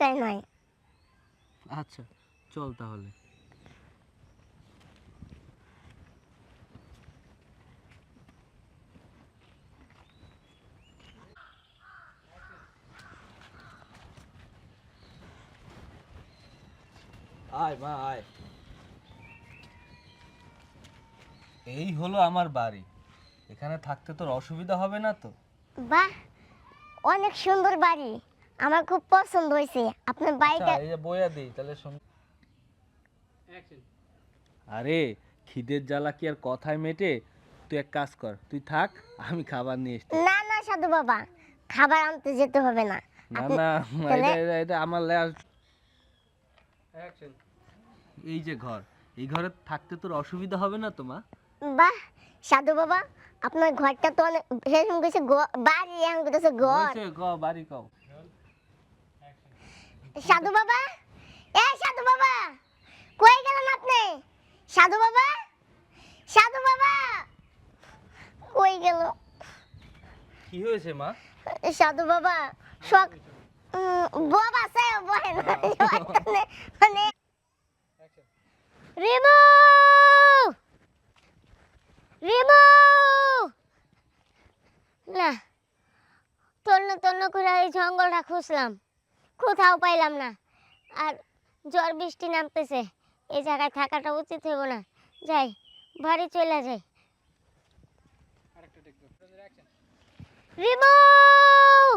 দরকার নয় আচ্ছা চল তাহলে। আয় মা আয়। এই হলো আমার বাড়ি। এখানে থাকতে তোর অসুবিধা হবে না তো? বাহ অনেক সুন্দর বাড়ি। আমার খুব পছন্দ হয়েছে। আপনার আচ্ছা, এই যে বইয়া দিই তাহলে শোন। আরে খিদের জ্বালা কি আর কথায় মেটে? তুই এক কাজ কর তুই থাক আমি খাবার নিয়ে এসছি। না না সাধু বাবা খাবার আনতে যেতে হবে না। না না এটা এটা এটা আমার লে- এই যে ঘর এই ঘরে থাকতে তোর অসুবিধা হবে না তো মা? বাহ সাধু বাবা আপনার ঘরটা তো অনেক সেরকম কিছু বাড়ি এখন কিছু ঘর বাড়ি কও। সাধু বাবা? এ সাধু বাবা কই গেলেন আপনি? সাধু বাবা? সাধু বাবা কই গেল? কি হয়েছে মা? সাধু বাবা শখ উম, বাবা সে বলে না মানে- মানে রিমু রিমু না তন্ন তন্ন করে এই জঙ্গলটা খুঁজলাম। কোথাও পাইলাম না। আর জ্বর বৃষ্টি নামতেছে। এই জায়গায় থাকাটা উচিত হইব না। যাই বাড়ি চলে যাই। রিমু